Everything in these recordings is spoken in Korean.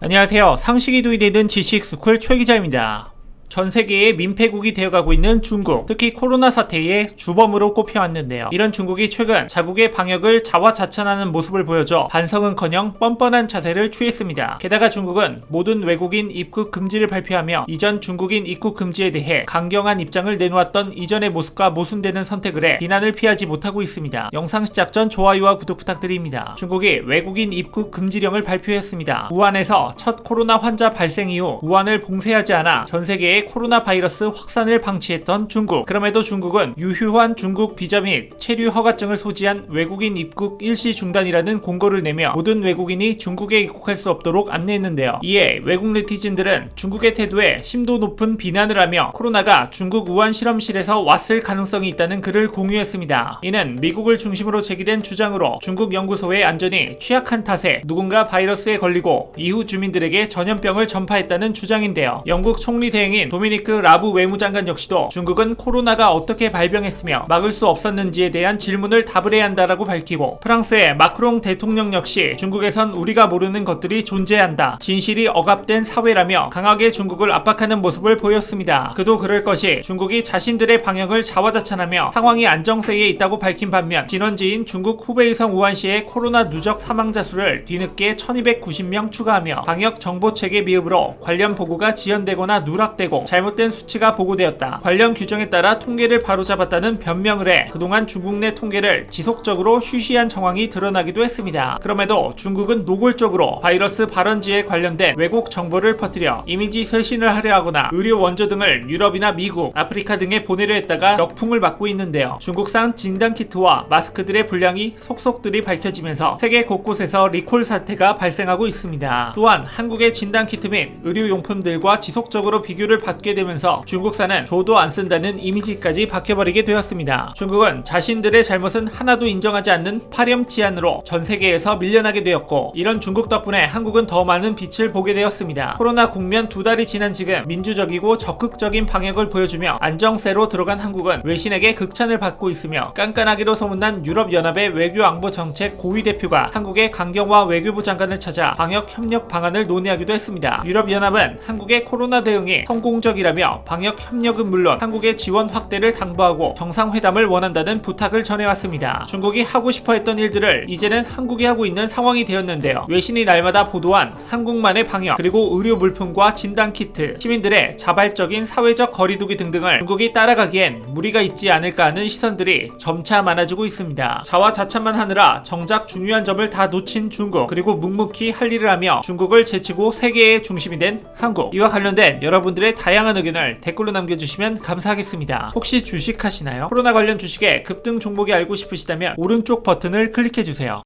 안녕하세요. 상식이 도입되는 지식스쿨 최 기자입니다. 전 세계의 민폐국이 되어가고 있는 중국, 특히 코로나 사태의 주범으로 꼽혀왔는데요. 이런 중국이 최근 자국의 방역을 자화자찬하는 모습을 보여줘 반성은커녕 뻔뻔한 자세를 취했습니다. 게다가 중국은 모든 외국인 입국 금지를 발표하며 이전 중국인 입국 금지에 대해 강경한 입장을 내놓았던 이전의 모습과 모순되는 선택을 해 비난을 피하지 못하고 있습니다. 영상 시작 전 좋아요와 구독 부탁드립니다. 중국이 외국인 입국 금지령을 발표했습니다. 우한에서 첫 코로나 환자 발생 이후 우한을 봉쇄하지 않아 전 세계 의 코로나 바이러스 확산을 방치했던 중국. 그럼에도 중국은 유효한 중국 비자 및 체류 허가증을 소지한 외국인 입국 일시 중단이라는 공고를 내며 모든 외국인이 중국에 입국할 수 없도록 안내했는데요. 이에 외국 네티즌들은 중국의 태도에 심도 높은 비난을 하며 코로나가 중국 우한 실험실에서 왔을 가능성이 있다는 글을 공유했습니다. 이는 미국을 중심으로 제기된 주장으로 중국 연구소의 안전이 취약한 탓에 누군가 바이러스에 걸리고 이후 주민들에게 전염병을 전파했다는 주장인데요. 영국 총리 대행인 도미니크 라부 외무장관 역시도 중국은 코로나가 어떻게 발병했으며 막을 수 없었는지에 대한 질문을 답을 해야 한다라고 밝히고 프랑스의 마크롱 대통령 역시 중국에선 우리가 모르는 것들이 존재한다. 진실이 억압된 사회라며 강하게 중국을 압박하는 모습을 보였습니다. 그도 그럴 것이 중국이 자신들의 방역을 자화자찬하며 상황이 안정세에 있다고 밝힌 반면 진원지인 중국 후베이성 우한시의 코로나 누적 사망자 수를 뒤늦게 1290명 추가하며 방역 정보 체계 미흡으로 관련 보고가 지연되거나 누락되고 잘못된 수치가 보고되었다. 관련 규정에 따라 통계를 바로잡았다는 변명을 해 그동안 중국 내 통계를 지속적으로 쉬쉬한 정황이 드러나기도 했습니다. 그럼에도 중국은 노골적으로 바이러스 발원지에 관련된 왜곡 정보를 퍼뜨려 이미지 쇄신을 하려 하거나 의료 원조 등을 유럽이나 미국, 아프리카 등에 보내려 했다가 역풍을 맞고 있는데요. 중국산 진단 키트와 마스크들의 분량이 속속들이 밝혀지면서 세계 곳곳에서 리콜 사태가 발생하고 있습니다. 또한 한국의 진단 키트 및 의료용품들과 지속적으로 비교를 받게 되면서 중국산은 조도 안 쓴다는 이미지까지 바뀌어버리게 되었습니다. 중국은 자신들의 잘못은 하나도 인정하지 않는 파렴치한으로 전 세계에서 밀려나게 되었고 이런 중국 덕분에 한국은 더 많은 빛을 보게 되었습니다. 코로나 국면 두 달이 지난 지금 민주적이고 적극적인 방역을 보여주며 안정세로 들어간 한국은 외신에게 극찬을 받고 있으며 깐깐하기로 소문난 유럽연합의 외교안보 정책 고위 대표가 한국의 강경화 외교부 장관을 찾아 방역 협력 방안을 논의하기도 했습니다. 유럽연합은 한국의 코로나 대응이 성공 적이라며 방역 협력은 물론 한국의 지원 확대를 당부하고 정상회담을 원한다는 부탁을 전해왔습니다. 중국이 하고 싶어 했던 일들을 이제는 한국이 하고 있는 상황이 되었는데요. 외신이 날마다 보도한 한국만의 방역 그리고 의료 물품과 진단 키트 시민들의 자발적인 사회적 거리두기 등등을 중국이 따라가기엔 무리가 있지 않을까 하는 시선들이 점차 많아지고 있습니다. 자화자찬만 하느라 정작 중요한 점을 다 놓친 중국 그리고 묵묵히 할 일을 하며 중국을 제치고 세계의 중심이 된 한국 이와 관련된 여러분들의 다양한 의견을 댓글로 남겨주시면 감사하겠습니다. 혹시 주식하시나요? 코로나 관련 주식의 급등 종목이 알고 싶으시다면 오른쪽 버튼을 클릭해주세요.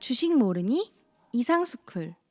주식 모르니 이상스쿨